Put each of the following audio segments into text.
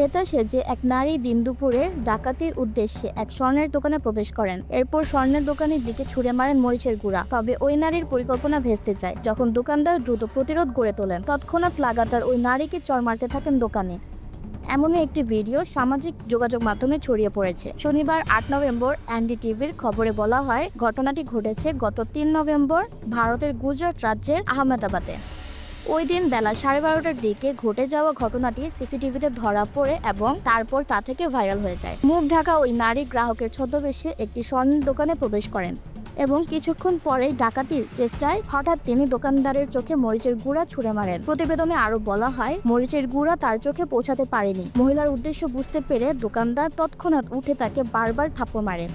ক্রেতা সেজে এক নারী দিন দুপুরে ডাকাতির উদ্দেশ্যে এক স্বর্ণের দোকানে প্রবেশ করেন। এরপর স্বর্ণের দোকানের দিকে ছুড়ে মারেন মরিচের গুঁড়া। তবে ওই নারীর পরিকল্পনা ভেস্তে যায়। যখন দোকানদার দ্রুত প্রতিরোধ গড়ে তোলেন, তৎক্ষণাৎ লাগাতার ওই নারীকে চর মারতে থাকেন দোকানে। এমনই একটি ভিডিও সামাজিক যোগাযোগ মাধ্যমে ছড়িয়ে পড়েছে। শনিবার আট নভেম্বর এনডি টিভির খবরে বলা হয়, ঘটনাটি ঘটেছে গত তিন নভেম্বর ভারতের গুজরাট রাজ্যের আহমেদাবাদে। ওই দিন বেলা সাড়ে বারোটার দিকে ঘটে যাওয়া ঘটনাটি সিসিটিভিতে ধরা পড়ে এবং তারপর তা থেকে ভাইরাল হয়ে যায়। মুখ ঢাকা ওই নারী গ্রাহকের ছদ্মবেশে একটি স্বর্ণের দোকানে প্রবেশ করেন এবং কিছুক্ষণ পরেই ডাকাতির চেষ্টায় হঠাৎ তিনি দোকানদারের চোখে মরিচের গুঁড়া ছুঁড়ে মারেন। প্রতিবেদনে আরও বলা হয়, মরিচের গুঁড়া তার চোখে পৌঁছাতে পারেনি। মহিলার উদ্দেশ্য বুঝতে পেরে দোকানদার তৎক্ষণাৎ উঠে তাকে বারবার থাপ্পড় মারেন।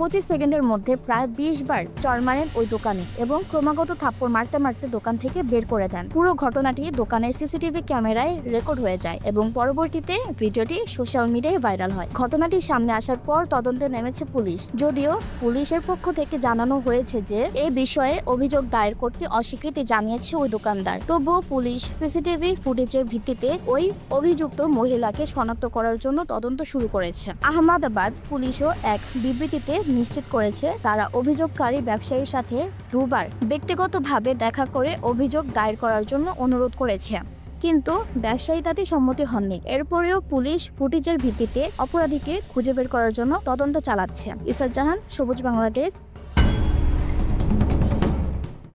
পঁচিশ সেকেন্ডের মধ্যে প্রায় বিশ বার চর মারেন ওই দোকানে এবং ক্রমাগত থাপ্পড় মারতে মারতে দোকান থেকে বের করে দেন। পুরো ঘটনাটি দোকানের সিসিটিভি ক্যামেরায় রেকর্ড হয়ে যায় এবং পরবর্তীতে ভিডিওটি সোশ্যাল মিডিয়ায় ভাইরাল হয়। ঘটনাটি সামনে আসার পর তদন্তে নেমেছে পুলিশ। যদিও পুলিশের পক্ষ থেকে জানানো হয়েছে যে এই বিষয়ে অভিযোগ দায়ের করতে অস্বীকৃতি জানিয়েছে ওই দোকানদার। তবুও পুলিশ সিসিটিভি ফুটেজের ভিত্তিতে ওই অভিযুক্ত মহিলাকে শনাক্ত করার জন্য তদন্ত শুরু করেছে। আহমেদাবাদ পুলিশও এক বিবৃতিতে নিশ্চিত করেছে, তারা অভিযোগকারী ব্যবসায়ীর সাথে দুবার ব্যক্তিগতভাবে দেখা করে অভিযোগ দায়ের করার জন্য অনুরোধ করেছে। কিন্তু ব্যবসায়ী তাতে সম্মতি হননি। এরপরেও পুলিশ ফুটেজের ভিত্তিতে অপরাধীকে খুঁজে বের করার জন্য তদন্ত চালাচ্ছে। ইসরাত জাহান, সবুজ বাংলাদেশ